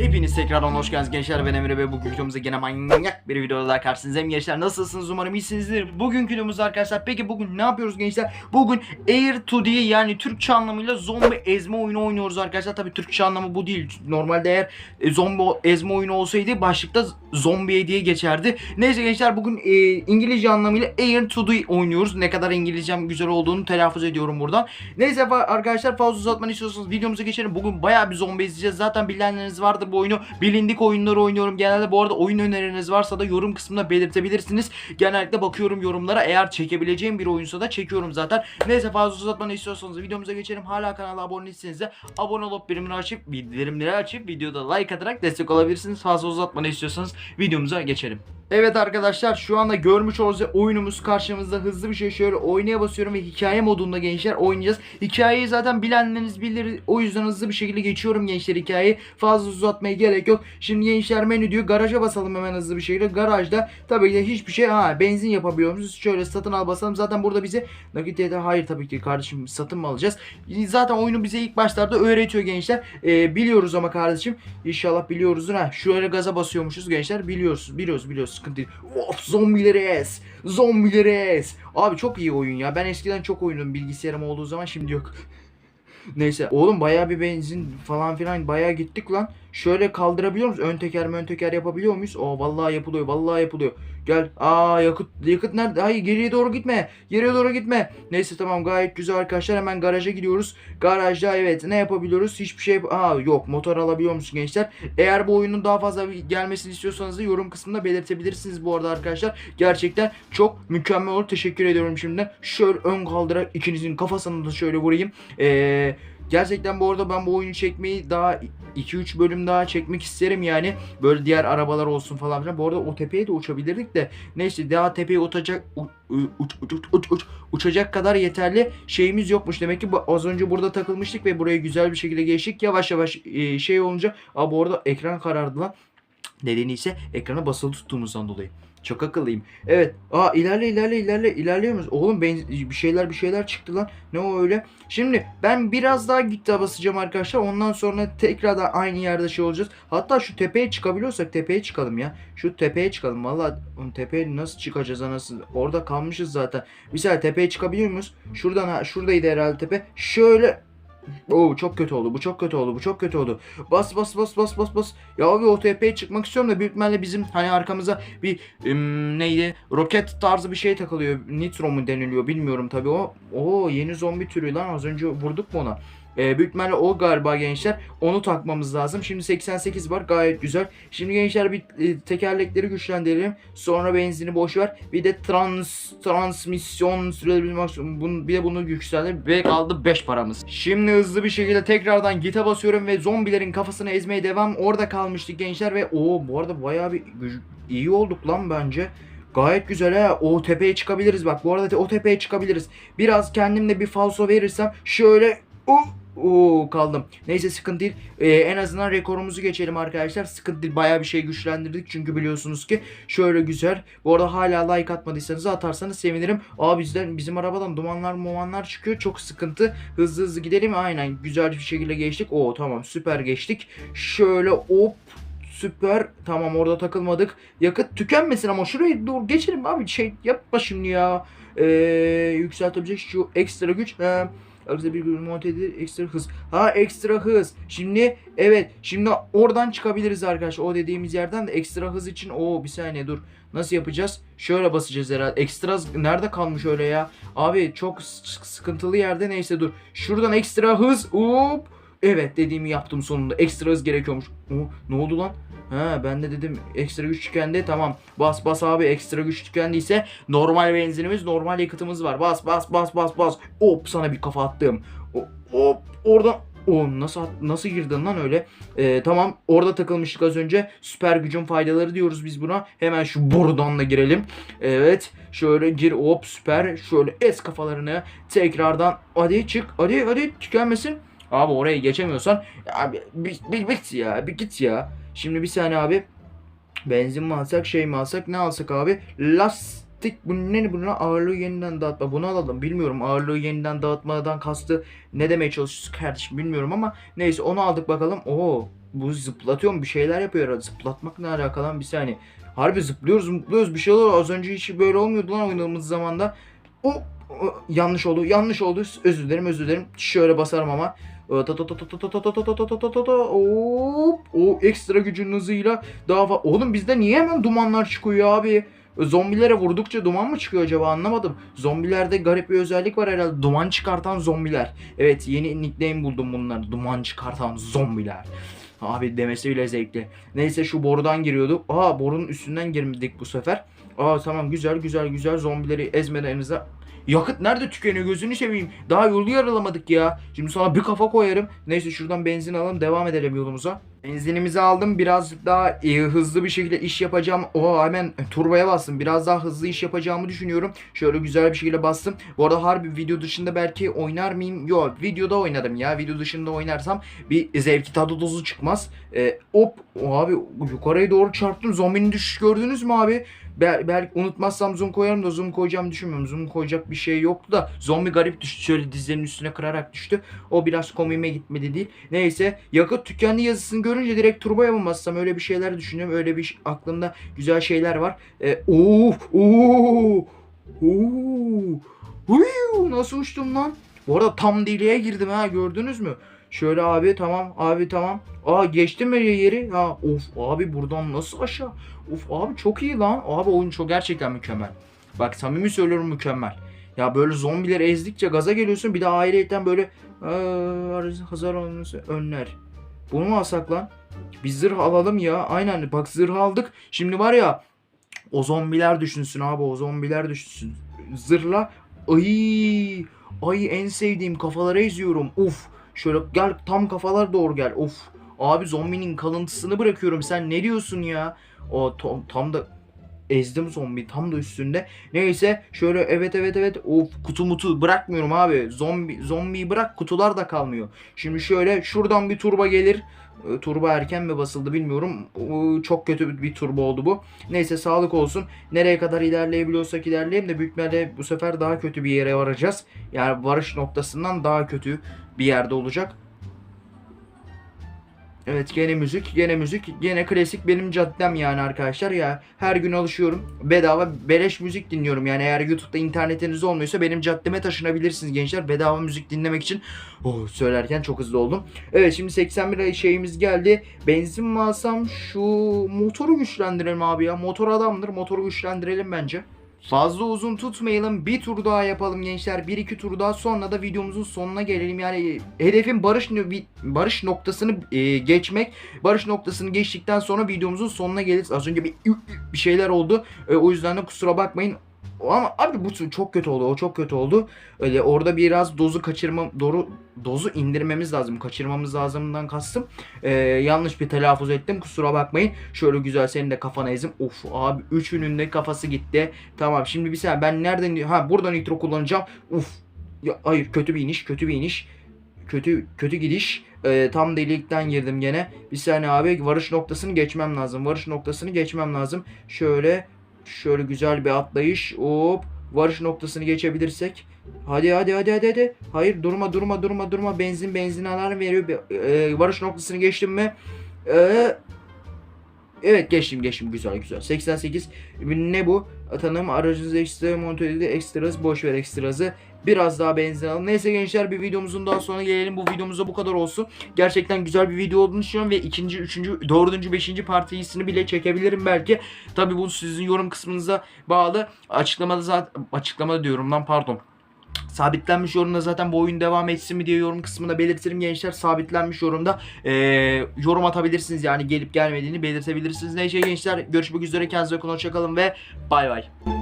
Hepiniz tekrardan hoş geldiniz gençler. Ben Emre ve bugün videomuzda gene manyak bir videoda daha karşınızdayım. Gençler nasılsınız? Umarım iyisinizdir. Bugünkü videomuzda arkadaşlar peki bugün ne yapıyoruz gençler? Bugün Air 2D yani Türkçe anlamıyla zombi ezme oyunu oynuyoruz arkadaşlar. Tabi Türkçe anlamı bu değil. Normalde eğer e, zombi ezme oyunu olsaydı başlıkta zombiye diye geçerdi. Neyse gençler bugün e, İngilizce anlamıyla Air 2D oynuyoruz. Ne kadar İngilizcem güzel olduğunu telaffuz ediyorum buradan. Neyse arkadaşlar fazla uzatmanı istiyorsanız videomuza geçelim. Bugün bayağı bir zombi izleyeceğiz. Zaten bilenleriniz vardı bu oyunu. Bilindik oyunları oynuyorum. Genelde bu arada oyun öneriniz varsa da yorum kısmında belirtebilirsiniz. Genellikle bakıyorum yorumlara. Eğer çekebileceğim bir oyunsa da çekiyorum zaten. Neyse fazla uzatmanı istiyorsanız videomuza geçelim. Hala kanala abone değilseniz de abone olup birimini açıp bildirimleri açıp videoda like atarak destek olabilirsiniz. Fazla uzatmanı istiyorsanız videomuza geçelim. Evet arkadaşlar şu anda görmüş olduğunuz oyunumuz karşımızda. Hızlı bir şey şöyle oynaya basıyorum ve hikaye modunda gençler oynayacağız. Hikayeyi zaten bilenleriniz bilir. O yüzden hızlı bir şekilde geçiyorum gençler hikayeyi. Fazla uzatmaya gerek yok. Şimdi gençler menü diyor garaja basalım hemen hızlı bir şekilde. Garajda tabii ki de hiçbir şey ha benzin yapabiliyor muyuz? Şöyle satın al basalım. Zaten burada bize nakit değeri hayır tabii ki kardeşim satın mı alacağız? Zaten oyunu bize ilk başlarda öğretiyor gençler. Ee, biliyoruz ama kardeşim İnşallah biliyoruzdur ha. Şöyle gaza basıyormuşuz gençler. Biliyoruz, biliyoruz, biliyoruz. Sıkıntı değil. Of. Zombileri es. Abi çok iyi oyun ya. Ben eskiden çok oynadım bilgisayarım olduğu zaman şimdi yok. Neyse oğlum bayağı bir benzin falan filan bayağı gittik lan. Şöyle kaldırabiliyor muyuz? Ön teker ön teker yapabiliyor muyuz? Oo vallahi yapılıyor vallahi yapılıyor. Gel. Aa yakıt yakıt nerede? Hayır geriye doğru gitme. Geriye doğru gitme. Neyse tamam gayet güzel arkadaşlar. Hemen garaja gidiyoruz. Garajda evet ne yapabiliyoruz? Hiçbir şey Aa yok motor alabiliyor musun gençler? Eğer bu oyunun daha fazla gelmesini istiyorsanız da yorum kısmında belirtebilirsiniz bu arada arkadaşlar. Gerçekten çok mükemmel olur. Teşekkür ediyorum şimdiden. Şöyle ön kaldırarak ikinizin kafasını da şöyle vurayım. Eee Gerçekten bu arada ben bu oyunu çekmeyi daha 2-3 bölüm daha çekmek isterim yani. Böyle diğer arabalar olsun falan filan. Bu arada o tepeye de uçabilirdik de. Neyse daha tepeye uçacak uç, uç, uç, uç, uç, uçacak kadar yeterli şeyimiz yokmuş. Demek ki bu, az önce burada takılmıştık ve buraya güzel bir şekilde geçtik. Yavaş yavaş e, şey olunca. Aa bu arada ekran karardı lan. Nedeni ise ekrana basılı tuttuğumuzdan dolayı. Çok akıllıyım. Evet. Aa ilerle ilerle ilerle ilerliyor muyuz? Oğlum ben bir şeyler bir şeyler çıktı lan. Ne o öyle? Şimdi ben biraz daha gitta basacağım arkadaşlar. Ondan sonra tekrar da aynı yerde şey olacağız. Hatta şu tepeye çıkabiliyorsak tepeye çıkalım ya. Şu tepeye çıkalım. Valla tepeye nasıl çıkacağız anasını? Orada kalmışız zaten. Bir tepeye çıkabiliyor muyuz? Şuradan ha, şuradaydı herhalde tepe. Şöyle Oo çok kötü oldu. Bu çok kötü oldu. Bu çok kötü oldu. Bas bas bas bas bas bas. Ya abi o tepeye çıkmak istiyorum da büyük ihtimalle bizim hani arkamıza bir ım, neydi? Roket tarzı bir şey takılıyor. Nitro mu deniliyor bilmiyorum tabii o. Oo yeni zombi türü lan az önce vurduk mu ona? Ee, büyük ihtimalle o galiba gençler. Onu takmamız lazım. Şimdi 88 var gayet güzel. Şimdi gençler bir e, tekerlekleri güçlendirelim. Sonra benzini boş ver. Bir de trans transmisyon sürebilmek maksimum. Bunu, bir de bunu yükseltelim. Ve kaldı 5 paramız. Şimdi hızlı bir şekilde tekrardan gite basıyorum ve zombilerin kafasını ezmeye devam. Orada kalmıştık gençler ve o bu arada bayağı bir iyi olduk lan bence. Gayet güzel ha. O tepeye çıkabiliriz bak. Bu arada o tepeye çıkabiliriz. Biraz kendimle bir falso verirsem şöyle o Oo kaldım. Neyse sıkıntı değil. Ee, en azından rekorumuzu geçelim arkadaşlar. Sıkıntı değil. Bayağı bir şey güçlendirdik. Çünkü biliyorsunuz ki şöyle güzel. Bu arada hala like atmadıysanız atarsanız sevinirim. Aa bizden bizim arabadan dumanlar mumanlar çıkıyor. Çok sıkıntı. Hızlı hızlı gidelim. Aynen güzel bir şekilde geçtik. Oo tamam süper geçtik. Şöyle hop Süper. Tamam orada takılmadık. Yakıt tükenmesin ama şurayı dur geçelim abi. Şey yapma şimdi ya. Ee, yükseltebilecek şu ekstra güç. Ee, Arada bir monte edilir ekstra hız. Ha ekstra hız. Şimdi evet şimdi oradan çıkabiliriz arkadaşlar. O dediğimiz yerden de ekstra hız için. Oo bir saniye dur. Nasıl yapacağız? Şöyle basacağız herhalde. Ekstra hız nerede kalmış öyle ya? Abi çok sıkıntılı yerde neyse dur. Şuradan ekstra hız. Hop. Evet dediğimi yaptım sonunda. Ekstra hız gerekiyormuş. Oo, ne oldu lan? Ha ben de dedim ekstra güç tükendi tamam. Bas bas abi ekstra güç tükendiyse normal benzinimiz normal yakıtımız var. Bas bas bas bas bas. Hop sana bir kafa attım. Hop, oradan. O nasıl nasıl girdin lan öyle? Ee, tamam orada takılmıştık az önce. Süper gücün faydaları diyoruz biz buna. Hemen şu borudan da girelim. Evet şöyle gir hop süper. Şöyle es kafalarını tekrardan. Hadi çık hadi hadi tükenmesin abi oraya geçemiyorsan abi bir, bir bit ya bir git ya Şimdi bir saniye abi. Benzin mi alsak şey mi alsak ne alsak abi? Lastik bu ne buna ağırlığı yeniden dağıtma bunu alalım bilmiyorum ağırlığı yeniden dağıtmadan kastı ne demeye çalışıyorsun kardeşim bilmiyorum ama neyse onu aldık bakalım oo bu zıplatıyor mu bir şeyler yapıyor herhalde. Zıplatmak ne alakalı bir saniye. Harbi zıplıyoruz zıplıyoruz bir şey oluyor. Az önce hiç böyle olmuyordu lan oynadığımız zamanda. O, o yanlış oldu yanlış oldu. Özür dilerim özür dilerim. Şöyle basarım ama. Hop. O ekstra gücünün hızıyla daha fazla. Oğlum bizde niye hemen dumanlar çıkıyor abi? Zombilere vurdukça duman mı çıkıyor acaba anlamadım. Zombilerde garip bir özellik var herhalde. Duman çıkartan zombiler. Evet yeni nickname buldum bunlar. Duman çıkartan zombiler. Abi demesi bile zevkli. Neyse şu borudan giriyorduk. Aa borunun üstünden girmedik bu sefer. Aa tamam güzel güzel güzel zombileri ezmeden en azından Yakıt nerede tükeniyor gözünü seveyim. Daha yolu yaralamadık ya. Şimdi sana bir kafa koyarım. Neyse şuradan benzin alalım devam edelim yolumuza. Benzinimizi aldım. Biraz daha e, hızlı bir şekilde iş yapacağım. O hemen turboya bastım. Biraz daha hızlı iş yapacağımı düşünüyorum. Şöyle güzel bir şekilde bastım. Bu arada harbi video dışında belki oynar mıyım? Yok videoda oynarım ya. Video dışında oynarsam bir zevki tadı tuzu çıkmaz. E, hop o abi yukarıya doğru çarptım. Zombinin düşüş gördünüz mü abi? Bel belki unutmazsam zoom koyarım da zoom koyacağımı düşünmüyorum. Zoom koyacak bir şey yoktu da zombi garip düştü. Şöyle dizlerinin üstüne kırarak düştü. O biraz komiğime gitmedi değil. Neyse yakıt tükendi yazısını görünce direkt turboya mı bassam öyle bir şeyler düşünüyorum. Öyle bir aklımda güzel şeyler var. Ee, oo, oo, oo, nasıl uçtum lan? Bu arada tam deliğe girdim ha gördünüz mü? Şöyle abi tamam abi tamam. Aa geçtim mi yeri? Ha of abi buradan nasıl aşağı? Of abi çok iyi lan. Abi oyun çok gerçekten mükemmel. Bak samimi söylüyorum mükemmel. Ya böyle zombileri ezdikçe gaza geliyorsun. Bir de ayrıyeten böyle hazır olması önler. Bunu mu alsak lan? Biz zırh alalım ya. Aynen bak zırh aldık. Şimdi var ya o zombiler düşünsün abi o zombiler düşünsün. Zırhla ay ay en sevdiğim kafalara eziyorum. Uf şöyle gel tam kafalar doğru gel. Of abi zombinin kalıntısını bırakıyorum. Sen ne diyorsun ya? O tam, tam da ezdim zombi tam da üstünde. Neyse şöyle evet evet evet of kutu mutu bırakmıyorum abi. Zombi zombiyi bırak kutular da kalmıyor. Şimdi şöyle şuradan bir turba gelir. E, Turbo erken mi basıldı bilmiyorum. Çok kötü bir turbo oldu bu. Neyse sağlık olsun. Nereye kadar ilerleyebiliyorsak ilerleyelim de büyük ihtimalle bu sefer daha kötü bir yere varacağız. Yani varış noktasından daha kötü bir yerde olacak. Evet gene müzik, gene müzik, gene klasik benim caddem yani arkadaşlar ya. Her gün alışıyorum. Bedava beleş müzik dinliyorum yani eğer YouTube'da internetiniz olmuyorsa benim caddeme taşınabilirsiniz gençler. Bedava müzik dinlemek için. Oh söylerken çok hızlı oldum. Evet şimdi 81 şeyimiz geldi. Benzin mi alsam şu motoru güçlendirelim abi ya. Motor adamdır. Motoru güçlendirelim bence. Fazla uzun tutmayalım. Bir tur daha yapalım gençler. Bir iki tur daha sonra da videomuzun sonuna gelelim. Yani hedefim barış barış noktasını e, geçmek. Barış noktasını geçtikten sonra videomuzun sonuna geliriz. Az önce bir bir şeyler oldu. E, o yüzden de kusura bakmayın. Ama abi bu çok kötü oldu. O çok kötü oldu. Öyle orada biraz dozu kaçırma doğru dozu indirmemiz lazım. Kaçırmamız lazımdan kastım. Ee, yanlış bir telaffuz ettim. Kusura bakmayın. Şöyle güzel senin de kafana ezim. Of abi üçünün de kafası gitti. Tamam şimdi bir saniye ben nereden ha burada nitro kullanacağım. Uf. Ya, hayır kötü bir iniş, kötü bir iniş. Kötü kötü gidiş. Ee, tam delikten girdim gene. Bir saniye abi varış noktasını geçmem lazım. Varış noktasını geçmem lazım. Şöyle Şöyle güzel bir atlayış. Hop. Varış noktasını geçebilirsek. Hadi hadi hadi hadi hadi. Hayır durma durma durma durma. Benzin benzin alarm veriyor. Ee, varış noktasını geçtim mi? Ee, evet geçtim geçtim. Güzel güzel. 88. Ne bu? Tanım aracınız ekstra monte edildi. Ekstras boş ver ekstrazı. Biraz daha benzin alın. Neyse gençler bir videomuzun daha sonuna gelelim. Bu videomuzda bu kadar olsun. Gerçekten güzel bir video olduğunu düşünüyorum ve ikinci, üçüncü, dördüncü, beşinci partisini bile çekebilirim belki. Tabi bu sizin yorum kısmınıza bağlı. Açıklamada zaten açıklamada diyorum lan pardon. Sabitlenmiş yorumda zaten bu oyun devam etsin mi diye yorum kısmında belirtirim gençler. Sabitlenmiş yorumda ee, yorum atabilirsiniz yani gelip gelmediğini belirtebilirsiniz. Neyse gençler görüşmek üzere kendinize hoşçakalın ve bay bay.